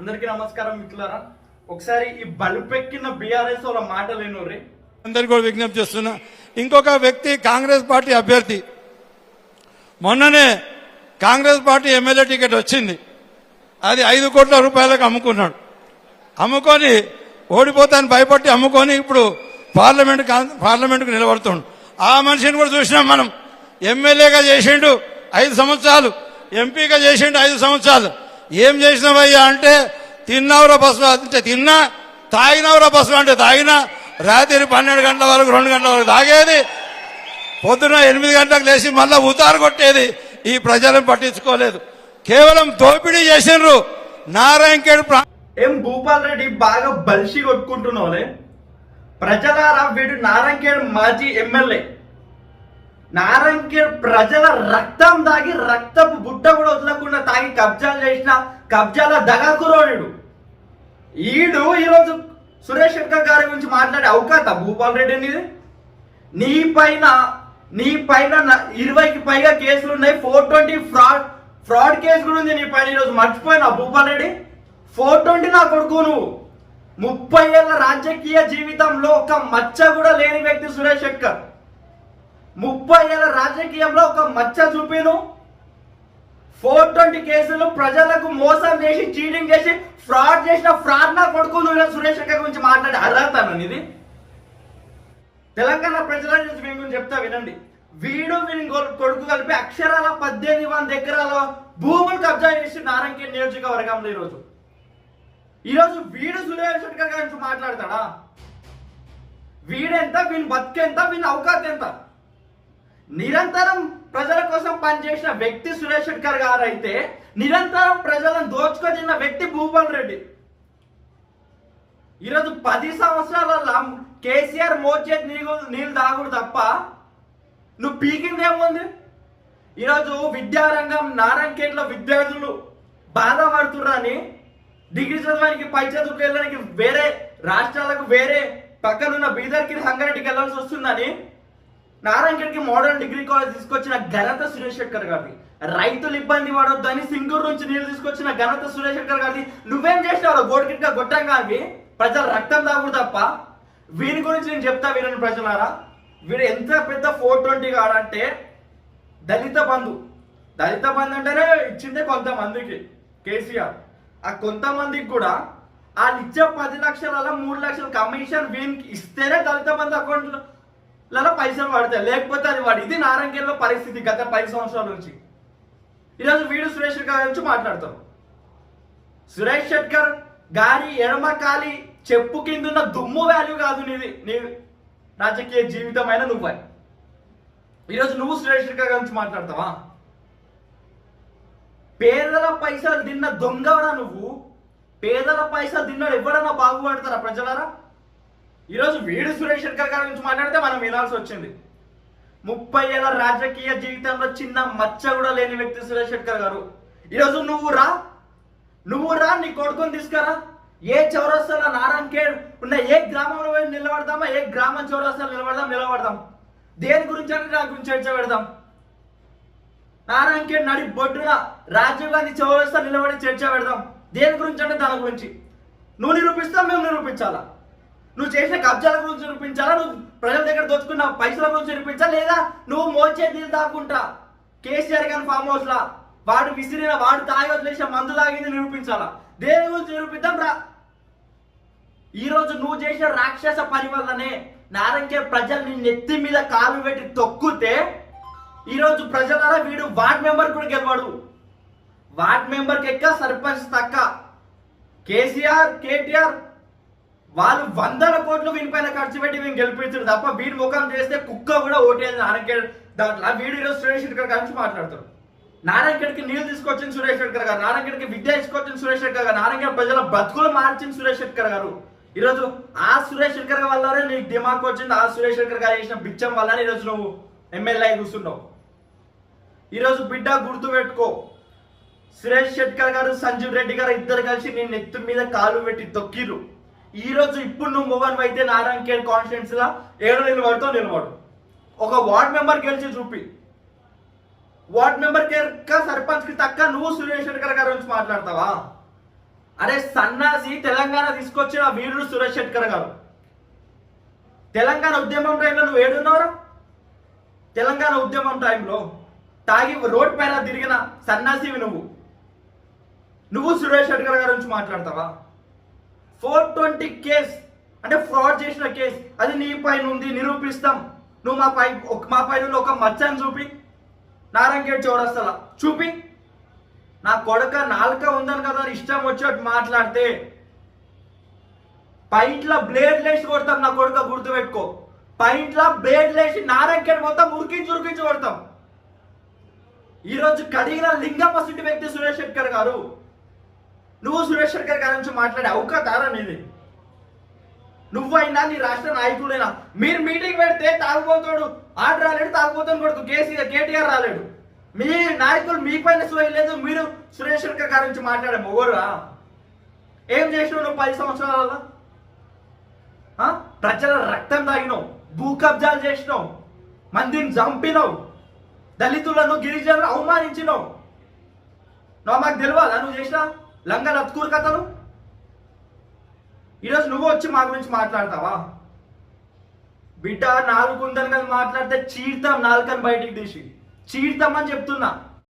అందరికీ నమస్కారం మిత్రులారా. ఒకసారి ఈ బలుపెక్కిన బీఆర్ఎస్ వాళ్ళ మాటలు వినుర్రి. అందరికీ కూడా విజ్ఞప్తి చేస్తున్నా. ఇంకొక వ్యక్తి కాంగ్రెస్ పార్టీ అభ్యర్థి. మొన్ననే కాంగ్రెస్ పార్టీ ఎమ్మెల్యే టికెట్ వచ్చింది. అది ఐదు కోట్ల రూపాయలకు అమ్ముకున్నాడు. అమ్ముకొని ఓడిపోతాను భయపట్టి అమ్ముకొని ఇప్పుడు పార్లమెంట్ పార్లమెంట్కు నిలబడుతుండు. ఆ మనిషిని కూడా చూసినాం మనం. ఎమ్మెల్యేగా చేసిండు ఐదు సంవత్సరాలు. ఎంపీగా చేసిండు ఐదు సంవత్సరాలు. ఏం చేసినావయ్యా అంటే తిన్నావురా బస్సు అంటే తిన్నా తాగినవురా బస్సు అంటే తాగినా రాత్రి పన్నెండు గంటల వరకు రెండు గంటల వరకు తాగేది పొద్దున ఎనిమిది గంటలకు లేచి మళ్ళా ఉతారు కొట్టేది ఈ ప్రజలను పట్టించుకోలేదు. కేవలం దోపిడీ చేసిండ్రు నారాయణకేడు ఏం భూపాల్ రెడ్డి బాగా బలిసి కొట్టుకుంటున్నావులే? ప్రజలారా వీడు నారాయణకేడు మాజీ ఎమ్మెల్యే. నారంకేడ్ ప్రజల రక్తం దాగి రక్తపు బుట్ట కూడా వదలకుండా తాగి కబ్జాలు చేసిన కబ్జాల దగాకురోడు ఈడు ఈరోజు సురేష్ శంకర్ గారి గురించి మాట్లాడే అవకాశ భూపాల్ రెడ్డి అనేది నీ పైన నీ పైన ఇరవైకి పైగా కేసులు ఉన్నాయి. Four twenty fraud fraud case కూడా ఉంది నీ పైన ఈరోజు. మర్చిపోయినా భూపాల్ రెడ్డి? ఫోర్ ట్వంటీ నా కొడుకు నువ్వు. ముప్పై ఏళ్ళ రాజకీయ జీవితంలో ఒక మచ్చ కూడా లేని వ్యక్తి సురేష్ శంకర్. ముప్పై ఏళ్ళ రాజకీయంలో ఒక మచ్చ చూపిను. ఫోర్ ట్వంటీ కేసులు ప్రజలకు మోసం చేసి చీటింగ్ చేసి ఫ్రాడ్ చేసిన ఫ్రాడ్ నా కొడుకు నువ్వు సురేష్ రెడ్డి గురించి మాట్లాడే అర్హత ఇది తెలంగాణ ప్రజల నుంచి చెప్తా వినండి. వీడు వీని కొడుకు కలిపి అక్షరాల పద్దెనిమిది వంద ఎకరాల భూములు కబ్జా చేసి నారంకేడ్ నియోజకవర్గంలో ఈరోజు. ఈరోజు వీడు సురేష్ శెట్కర్ గురించి మాట్లాడతాడా? వీడెంత వీని బతికెంత వీని అవకాశం ఎంత నిరంతరం ప్రజల కోసం పనిచేసిన వ్యక్తి సురేష్ శెట్కర్ గారు అయితే నిరంతరం ప్రజలను దోచుకొచ్చిన వ్యక్తి భూపాల్ రెడ్డి. ఈరోజు పది సంవత్సరాల కేసీఆర్ మోచేతి నీళ్ళు నీళ్ళు తాగుడు తప్ప నువ్వు పీకింది ఏముంది? ఈరోజు విద్యారంగం నారాయణఖేడ్లో విద్యార్థులు బాధపడుతున్నారని డిగ్రీ చదవడానికి పై చదువుకు వెళ్ళడానికి వేరే రాష్ట్రాలకు వేరే పక్కనున్న బీదర్కి సంగారెడ్డికి వెళ్ళాల్సి వస్తుందని నారాయణఖేడ్కి మోడర్న్ డిగ్రీ కాలేజ్ తీసుకొచ్చిన ఘనత సురేష్ శెట్కర్ గారిది. రైతులు ఇబ్బంది పడొద్దని సింగూరు నుంచి నీళ్ళు తీసుకొచ్చిన ఘనత సురేష్ శెట్కర్ గారిది. నువ్వేం చేసినావు? గోడికిట్గా గొట్టంగా ప్రజల రక్తం తాగుడు తప్ప. వీని గురించి నేను చెప్తా వీరని ప్రజలారా. వీడు ఎంత పెద్ద ఫోర్ ట్వంటీ కాడంటే దళిత బంధు. దళిత బంధు అంటేనే ఇచ్చిందే కొంతమందికి. కేసీఆర్. ఆ కొంతమందికి కూడా వాళ్ళు ఇచ్చే పది లక్షల మూడు లక్షల కమిషన్ వీనికి ఇస్తేనే దళిత బంధు అకౌంట్లలో పైసలు పడతాయి లేకపోతే అది వాడు ఇది నారంకేల్లో పరిస్థితి గత పది సంవత్సరాల నుంచి. ఈరోజు వీడు సురేష్ గారి గురించి మాట్లాడతాం. సురేష్ శెట్కర్ గారి ఎడమ కాలి చెప్పు కింద ఉన్న దుమ్ము వాల్యూ కాదు నీది. నీ రాజకీయ జీవితమైన నువ్వే. ఈరోజు నువ్వు సురేష్ శెట్కర్ గురించి మాట్లాడతావా? పేదల పైసలు తిన్న దొంగవరా నువ్వు? పేదల పైసలు తిన్నాడు ఎవడన్నా బాగుపడతారా ప్రజలారా? ఈరోజు వీడు సురేష్ శంకర్ గారి గురించి మాట్లాడితే మనం వినాల్సి వచ్చింది. ముప్పై ఏళ్ళ రాజకీయ జీవితంలో చిన్న మచ్చ కూడా లేని వ్యక్తి సురేష్ శంకర్ గారు. ఈరోజు నువ్వు రా. నువ్వు రా నీ కొడుకుని తీసుకురా. ఏ చౌరస్తాలో నారాయణఖేడ్ ఉన్న ఏ గ్రామంలో పోయి నిలబడదామా ఏ గ్రామం చౌరస్తాలో నిలబడదాం నిలబడదాం. దేని గురించి అంటే దాని గురించి చర్చ పెడదాం. నారాయణఖేడ్ నడి బొడ్డున రాజీవ్ గాంధీ చౌరస్తా నిలబడి చర్చ పెడదాం. దేని గురించి అంటే దాని గురించి. నువ్వు నిరూపిస్తావు మేము నిరూపించాలా? నువ్వు చేసిన కబ్జాల గురించి చూపించాలా? నువ్వు ప్రజల దగ్గర దోచుకున్న పైసల గురించి చూపించా లేదా నువ్వు మోచే నీళ్ళు దాక్కుంటా కేసీఆర్ గారి ఫామ్ హౌస్ లా? వాడు విసిరిన వాడు తాగి వదిలేసిన మందు తాగింది నిరూపించాలా? దేని గురించి నిరూపిద్దాం రా. ఈరోజు నువ్వు చేసిన రాక్షస పని వల్లనే నారంకే ప్రజల్ని నెత్తి మీద కాలు పెట్టి తొక్కితే ఈరోజు ప్రజలారా వీడు వార్డ్ మెంబర్ కూడా గెలవాడు. వార్డ్ మెంబర్కి ఎక్క సర్పంచ్ తక్క. కేసీఆర్ కేటీఆర్ వాళ్ళు వందల కోట్లు వీనిపైన ఖర్చు పెట్టి మేము గెలిపించారు తప్ప వీడి ముఖం చేస్తే కుక్క కూడా ఓటేది నారాయణ దాంట్లో వీడు ఈరోజు సురేష్ శెట్కర్ కలిసి మాట్లాడతారు నారాయణకి నీళ్ళు తీసుకొచ్చిన సురేష్ రెడ్డి గారు. నారాయణకి విద్య తీసుకొచ్చిన సురేష్ రెడ్డి గారు. నారాయణ ప్రజల బతుకులు మార్చిన సురేష్ రెడ్డి గారు. ఈరోజు ఆ సురేష్ రెడ్డి గారి వల్లనే నీకు దిమాగ్ వచ్చింది. ఆ సురేష్ రెడ్డి గారు చేసిన బిచ్చం వల్లనే ఈరోజు నువ్వు ఎమ్మెల్యే కూర్చున్నావు. ఈరోజు బిడ్డ గుర్తు పెట్టుకో. సురేష్ శెట్కర్ గారు సంజీవ్ రెడ్డి గారు ఇద్దరు కలిసి నేను నెత్తి మీద కాలు పెట్టి తొక్కిరు ఈ రోజు ఇప్పుడు నువ్వు మొబైల్ అయితే నారాయణ కేర్ కాన్ఫిడెన్స్ లా? ఏడు నిలబడతావు నిలబడు. ఒక వార్డ్ మెంబర్ గెలిచి చూపి. వార్డ్ మెంబర్ కేర్ సర్పంచ్కి తక్క నువ్వు సురేష్ శెట్కర్ గారి గురించి మాట్లాడతావా? అరే సన్నాసి తెలంగాణ తీసుకొచ్చిన వీరుడు సురేష్ శెట్కర్ గారు. తెలంగాణ ఉద్యమం టైంలో నువ్వు ఏడున్నావురా? తెలంగాణ ఉద్యమం టైంలో తాగి రోడ్ పైన తిరిగిన సన్నాసివి నువ్వు. నువ్వు సురేష్ శెట్కర్ గారి గురించి మాట్లాడతావా? ఫోర్ ట్వంటీ కేస్ అంటే ఫ్రాడ్ చేసిన కేస్ అది నీ పైన ఉంది నిరూపిస్తాం. నువ్వు మా పై ఒక- మా పైన ఒక మచ్చని చూపి. నారాయణగేట్ చౌరస్తల చూపి. నా కొడక నాలుక ఉందని కదా ఇష్టం వచ్చేట్టు మాట్లాడితే పైంట్లో బ్లేడ్ లేసి కొడతాం నా కొడుక గుర్తుపెట్టుకో. పైంట్లో బ్లేడ్ లేసి నారాయణగేట్ మొత్తం ఉరికించి ఉరికించి కొడతాం. ఈరోజు కడిగిన లింగం సిట్టి వ్యక్తి సురేష్ శెట్కర్ గారు. నువ్వు సురేష్ శెట్కర్ గారి నుంచి మాట్లాడే అవకాశారా నీది? నువ్వైనా నీ రాష్ట్ర నాయకుడైనా మీరు మీటింగ్ పెడితే తాగుపోతాడు ఆడు రాలేడు తాగుపోతాను కొడుకు కేసీఆర్ కేటీఆర్ రాలేడు. మీ నాయకులు మీ పైన లేదు మీరు సురేష్ శెట్కర్ గారి నుంచి మాట్లాడే మొగరురా ఏం చేసినావు నువ్వు పది సంవత్సరాల ప్రజల రక్తం తాగినావు భూ కబ్జాలు చేసినావు మందిని చంపినావు దళితులను గిరిజనులను అవమానించినావు. నువ్వు మాకు తెలియదా? నువ్వు చేసినావు? లంగా లత్కూరు కథలు? ఈరోజు నువ్వు వచ్చి మా గురించి మాట్లాడతావా? బిడ్డ నాలుగు ఉందని కదా మాట్లాడితే చీడతాం నాలుకని బయటికి తీసి చీడతామని చెప్తున్నా.